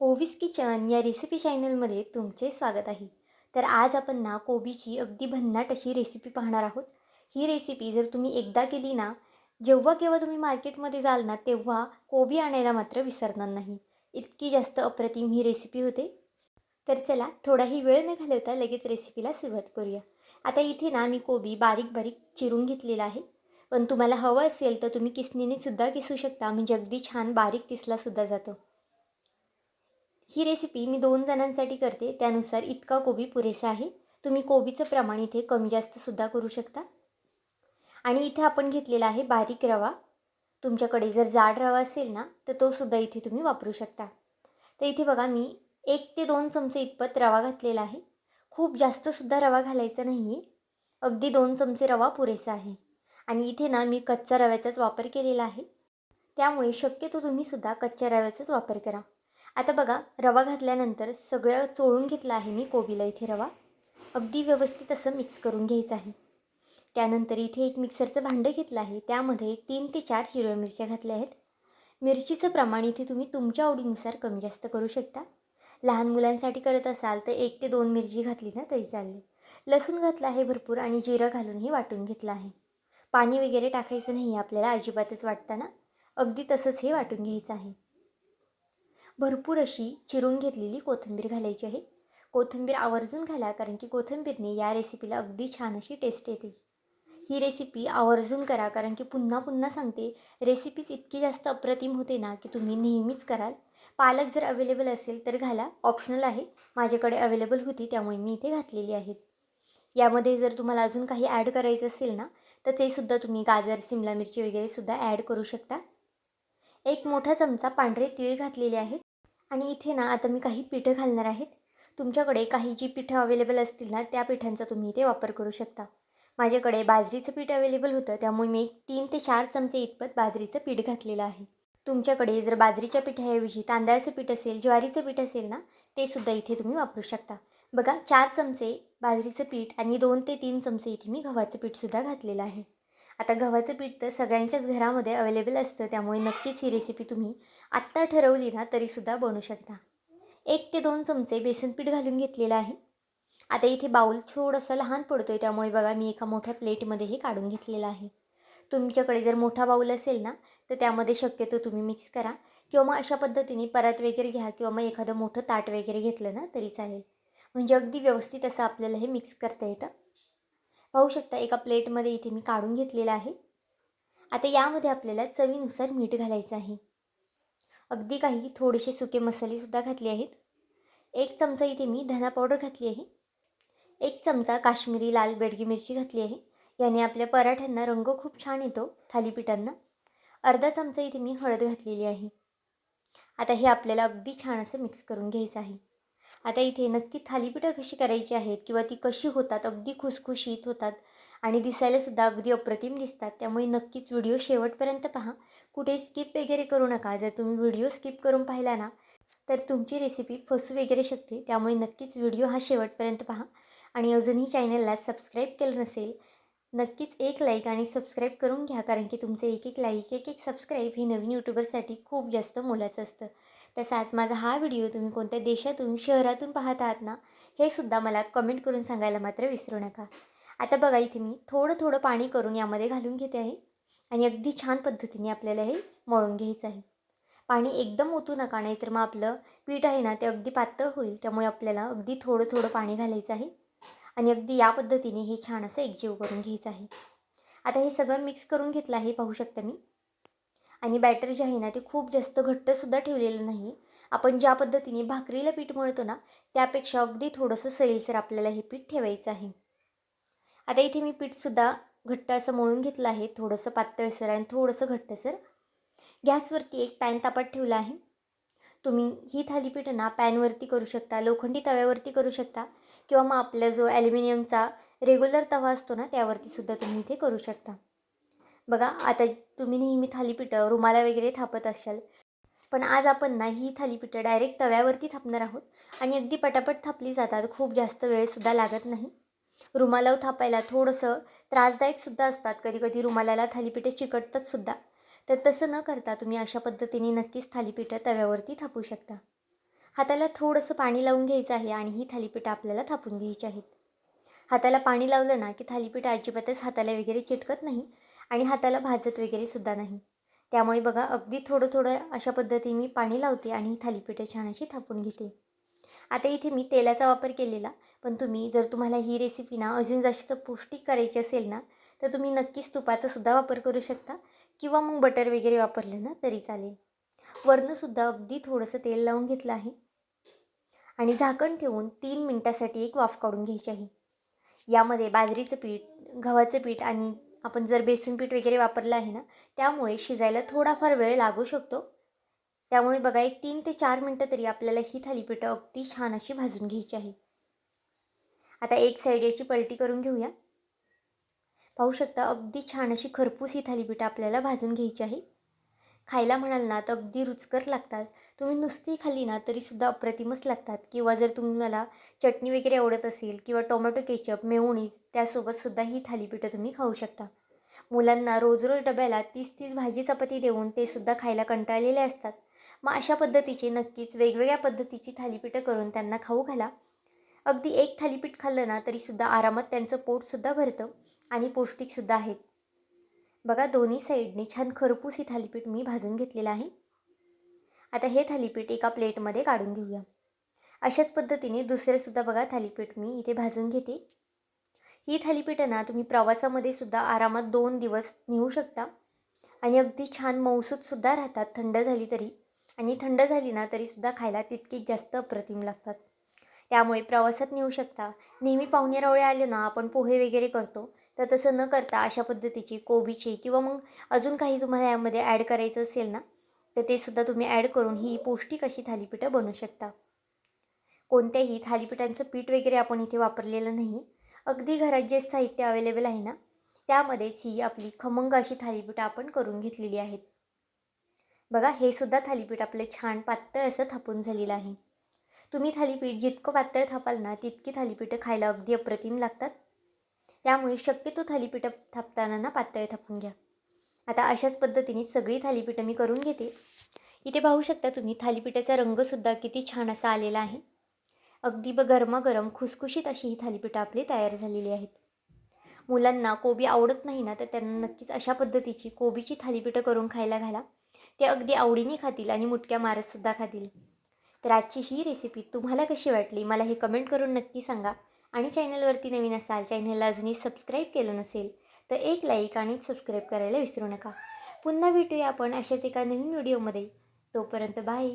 Ovis kitchen या recipe चॅनलमध्ये तुमचे स्वागत आहे. तर आज आपण ना कोबीची अगदी भन्नाट अशी रेसिपी पाहणार आहोत. ही रेसिपी जर तुम्ही एकदा केली ना जेव्हा केव्हा तुम्ही मार्केटमध्ये जाल ना तेव्हा कोबी आणायला मात्र विसरणार नाही. इतकी जास्त अप्रतिम ही रेसिपी होते. तर चला थोडाही वेळ न घालवता लगेच रेसिपीला सुरुवात करूया. आता इथे ना मी कोबी बारीक बारीक चिरून घेतलेला आहे. पण तुम्हाला हवं असेल तर तुम्ही किसणीने सुद्धा किसू शकता म्हणजे अगदी छान बारीक किसलासुद्धा जातो. ही रेसिपी मी दोन जणांसाठी करते. त्यानुसार इतका कोबी पुरेसा आहे. तुम्ही कोबीचं प्रमाण इथे कमी जास्तसुद्धा करू शकता. आणि इथे आपण घेतलेला आहे बारीक रवा. तुमच्याकडे जर जाड रवा असेल ना तर तो सुद्धा इथे तुम्ही वापरू शकता. तर इथे बघा मी एक ते दोन चमचे इतपत रवा घातलेला आहे. खूप जास्तसुद्धा रवा घालायचा नाही आहे अगदी दोन चमचे रवा पुरेसा आहे. आणि इथे ना मी कच्चा रव्याचाच वापर केलेला आहे. त्यामुळे शक्यतो तुम्हीसुद्धा कच्च्या रव्याचाच वापर करा. आता बघा रवा घातल्यानंतर सगळं चोळून घेतलं आहे मी कोबीला इथे रवा. अगदी व्यवस्थित असं मिक्स करून घ्यायचं आहे. त्यानंतर इथे एक मिक्सरचं भांडं घेतलं आहे. त्यामध्ये तीन ते चार हिरव्या मिरच्या घातल्या आहेत. मिरचीचं प्रमाण इथे तुम्ही तुमच्या आवडीनुसार कमी जास्त करू शकता. लहान मुलांसाठी करत असाल तर एक ते दोन मिरची घातली ना तरी चालेल. लसूण घातलं आहे भरपूर आणि जिरं घालूनही वाटून घेतलं आहे. पाणी वगैरे टाकायचं नाही आपल्याला अजिबातच वाटताना अगदी तसंच हे वाटून घ्यायचं आहे. भरपूर अशी चिरून घेतलेली कोथिंबीर घालायची आहे. कोथिंबीर आवर्जून घाला कारण की कोथिंबीरने या रेसिपीला अगदी छान अशी टेस्ट येते. ही रेसिपी आवर्जून करा कारण की पुन्हा पुन्हा सांगते रेसिपीज इतकी जास्त अप्रतिम होते ना की तुम्ही नेहमीच कराल. पालक जर अवेलेबल असेल तर घाला ऑप्शनल आहे. माझ्याकडे अवेलेबल होती त्यामुळे मी इथे घातलेली आहेत यामध्ये जर तुम्हाला अजून काही ॲड करायचं असेल ना तर ते सुद्धा तुम्ही गाजर सिमला मिरची वगैरे सुद्धा ॲड करू शकता. एक मोठा चमचा पांढरे तीळ घातलेले आहेत. आणि इथे ना आता मी काही पिठं घालणार आहेत. तुमच्याकडे काही जी पिठं अवेलेबल असतील ना त्या पिठांचा तुम्ही इथे वापर करू शकता. माझ्याकडे बाजरीचं पीठ अवेलेबल होतं त्यामुळे मी तीन ते चार चमचे इतपत बाजरीचं पीठ घातलेलं आहे. तुमच्याकडे जर बाजरीच्या पिठाऐवजी तांदळाचं पीठ असेल ज्वारीचं पीठ असेल ना ते सुद्धा इथे तुम्ही वापरू शकता. बघा चार चमचे बाजरीचं पीठ आणि दोन ते तीन चमचे इथे मी गव्हाचं पीठसुद्धा घातलेलं आहे. आता गव्हाचं पीठ तर सगळ्यांच्याच घरामध्ये अवेलेबल असतं त्यामुळे नक्कीच ही रेसिपी तुम्ही आत्ता ठरवली ना तरीसुद्धा बनू शकता. एक ते दोन चमचे बेसन पीठ घालून घेतलेलं आहे. आता इथे बाऊल थोडंसं लहान पडतो आहे त्यामुळे बघा मी एका मोठ्या प्लेटमध्ये हे काढून घेतलेलं आहे. तुमच्याकडे जर मोठा बाऊल असेल ना तर त्यामध्ये शक्यतो तुम्ही मिक्स करा किंवा मग अशा पद्धतीने परत वगैरे घ्या किंवा मग एखादं मोठं ताट वगैरे घेतलं ना तरी चालेल. म्हणजे अगदी व्यवस्थित असं आपल्याला हे मिक्स करता येतं. पाहू शकता एका प्लेटमध्ये इथे मी काढून घेतलेलं आहे. आता यामध्ये आपल्याला चवीनुसार मीठ घालायचं आहे. अगदी काही थोडेसे सुके मसालेसुद्धा घातले आहेत. एक चमचा इथे मी धना पावडर घातली आहे. एक चमचा काश्मीरी लाल बेडगी मिरची घातली आहे. याने आपल्या पराठ्यांना रंग खूप छान येतो थालीपीठांना. अर्धा चमचा इथे मी हळद घातलेली आहे. आता हे आपल्याला अगदी छान असं मिक्स करून घ्यायचं आहे. आता इथे नक्की थालीपीठं कशी करायची आहेत किंवा ती कशी होतात अगदी खुसखुशीत होतात आणि दिसायलासुद्धा अगदी अप्रतिम दिसतात. त्यामुळे नक्कीच व्हिडिओ शेवटपर्यंत पहा. कुठे स्किप वगैरे करू नका. जर तुम्ही व्हिडिओ स्किप करून पाहिला ना तर तुमची रेसिपी फसू वगैरे शकते. त्यामुळे नक्कीच व्हिडिओ हा शेवटपर्यंत पहा. आणि अजूनही चॅनलला सबस्क्राईब केलं नसेल नक्कीच एक लाईक आणि सबस्क्राईब करून घ्या. कारण की तुमचे एक एक लाईक एक एक सबस्क्राईब हे नवीन यूट्यूबरसाठी खूप जास्त मोलाचं असतं. तसाच माझा हा व्हिडिओ तुम्ही कोणत्या देशातून शहरातून पाहत आहात ना हे सुद्धा मला कमेंट करून सांगायला मात्र विसरू नका. आता बघा इथे मी थोडं थोडं पाणी करून यामध्ये घालून घेते आहे. आणि अगदी छान पद्धतीने आपल्याला हे मळून घ्यायचं आहे. पाणी एकदम ओतू नका नाही तर मग आपलं पीठ आहे ना ते अगदी पातळ होईल. त्यामुळे आपल्याला अगदी थोडं थोडं पाणी घालायचं आहे. आणि अगदी या पद्धतीने हे छान असं एकजीव करून घ्यायचं आहे. आता हे सगळं मिक्स करून घेतलं आहे पाहू शकता मी. आणि बॅटर जे आहे ना ते खूप जास्त घट्टसुद्धा ठेवलेलं नाही. आपण ज्या पद्धतीने भाकरीला पीठ मळतो ना त्यापेक्षा अगदी थोडंसं सैलसर आपल्याला हे पीठ ठेवायचं आहे. आता इथे मी पीठसुद्धा घट्ट असं मळून घेतलं आहे. थोडंसं पातळसर आणि थोडंसं घट्टसर गॅसवरती एक पॅन तापत ठेवला आहे. तुम्ही ही थालीपीठ ना पॅनवरती करू शकता लोखंडी तव्यावरती करू शकता किंवा मग आपला जो ॲल्युमिनियमचा रेग्युलर तवा असतो ना त्यावरतीसुद्धा तुम्ही इथे करू शकता. बघा आता तुम्ही नेहमी थालीपीठं रुमाला वगैरे थापत असाल पण आज आपण ना ही थालीपीठं डायरेक्ट तव्यावरती थापणार आहोत आणि अगदी पटापट थापली जातात. खूप जास्त वेळसुद्धा लागत नाही. रुमालावर थापायला थोडंसं त्रासदायकसुद्धा असतात. कधी कधी रुमालाला थालीपीठं चिकटतातसुद्धा तर तसं न करता तुम्ही अशा पद्धतीने नक्कीच थालीपीठं तव्यावरती थापू शकता. हाताला थोडंसं पाणी लावून घ्यायचं आहे आणि ही थालीपीठं आपल्याला थापून घ्यायची आहेत. हाताला पाणी लावलं ना की थालीपीठं अजिबातच हाताला वगैरे चिटकत नाही आणि हाताला भाजत वगैरे सुद्धा नाही. त्यामुळे बघा अगदी थोडं थोडं अशा पद्धतीने मी पाणी लावते आणि ही थालीपीठं छान अशी थापून घेते. आता इथे मी तेलाचा वापर केलेला. पण तुम्ही जर तुम्हाला ही रेसिपी ना अजून जास्त पौष्टिक करायची असेल ना तर तुम्ही नक्कीच तुपाचा सुद्धा वापर करू शकता किंवा मग बटर वगैरे वापरलं ना तरी चालेल. वरनंसुद्धा अगदी थोडंसं तेल लावून घेतलं आहे. आणि झाकण ठेवून तीन मिनटासाठी एक वाफ काढून घ्यायची आहे. यामध्ये बाजरीचं पीठ गव्हाचं पीठ आणि आपण जर बेसन पीठ वगैरे वापरलं आहे ना त्यामुळे शिजायला थोडाफार वेळ लागू शकतो. त्यामुळे बघा एक तीन ते चार मिनटं तरी आपल्याला ही थालीपीठं अगदी छान अशी भाजून घ्यायची आहे. आता एक साईड याची पलटी करून घेऊया. पाहू शकता अगदी छान अशी खरपूस ही थालीपीठं आपल्याला भाजून घ्यायची आहे. खायला म्हणाल ना तर अगदी रुचकर लागतात. तुम्ही नुसती खाल्ली ना तरीसुद्धा अप्रतिमच लागतात. किंवा जर तुम्हाला चटणी वगैरे आवडत असेल किंवा टोमॅटो केचप मेवणीज त्यासोबतसुद्धा ही थालीपीठं तुम्ही खाऊ शकता. मुलांना रोज रोज डब्याला तीस तीस भाजी चपाती देऊन ते सुद्धा खायला कंटाळलेले असतात. मग अशा पद्धतीचे नक्कीच वेगवेगळ्या पद्धतीची थालीपीठं करून त्यांना खाऊ घाला. अगदी एक थालीपीठ खाल्लं ना तरीसुद्धा आरामात त्यांचं पोटसुद्धा भरतं आणि पौष्टिकसुद्धा आहेत. बघा दोन्ही साईडने छान खरपूस ही थालीपीठ मी भाजून घेतलेलं आहे. आता हे थालीपीठ एका प्लेटमध्ये काढून घेऊया. अशाच पद्धतीने दुसरेसुद्धा बघा थालीपीठ मी इथे भाजून घेते. ही थालीपीठं ना तुम्ही प्रवासामध्ये सुद्धा आरामात दोन दिवस नेऊ शकता. आणि अगदी छान मौसूदसुद्धा राहतात थंड झाली तरी. आणि थंड झाली ना तरीसुद्धा खायला तितकी जास्त अप्रतिम लागतात. त्यामुळे प्रवासात नेऊ शकता. नेहमी पाहुणे रवळे आले ना आपण पोहे वगैरे करतो. तर तसं न करता अशा पद्धतीची कोबीची किंवा मग अजून काही तुम्हाला यामध्ये ॲड करायचं असेल ना तर ते सुद्धा तुम्ही ॲड करून ही पौष्टिक अशी थालीपीठं बनवू शकता. कोणत्याही थालीपीठांचं पीठ वगैरे आपण इथे वापरलेलं नाही. अगदी घरात जे साहित्य अवेलेबल आहे ना त्यामध्येच ही आपली खमंग अशी थालीपीठं आपण करून घेतलेली आहेत. बघा हे सुद्धा थालीपीठ आपलं छान पातळ असं थापून झालेलं आहे. तुम्ही थालीपीठ जितकं पातळ थापाल ना तितकी थालीपीठं खायला अगदी अप्रतिम लागतात. त्यामुळे शक्यतो थालीपीठं थापताना ना पातळ थापून घ्या. आता अशाच पद्धतीने सगळी थालीपीठं मी करून घेते. इथे पाहू शकता तुम्ही थालीपीठाचा रंगसुद्धा किती छान असा आलेला आहे. अगदी ब गरमागरम खुसखुशीत अशी ही थालीपीठं आपली तयार झालेली आहेत. मुलांना कोबी आवडत नाही ना तर त्यांना नक्कीच अशा पद्धतीची कोबीची थालीपीठं करून खायला घाला. ते अगदी आवडीने खातील आणि मुटक्या मारतसुद्धा खातील. तर आजची ही रेसिपी तुम्हाला कशी वाटली? मला हे कमेंट करून नक्की सांगा. आणि चॅनलवरती नवीन असाल चॅनलला अजूनही सबस्क्राईब केलं नसेल तर एक लाईक आणि सबस्क्राईब करायला विसरू नका. पुन्हा भेटूया आपण अशाच एका नवीन व्हिडिओमध्ये तोपर्यंत बाय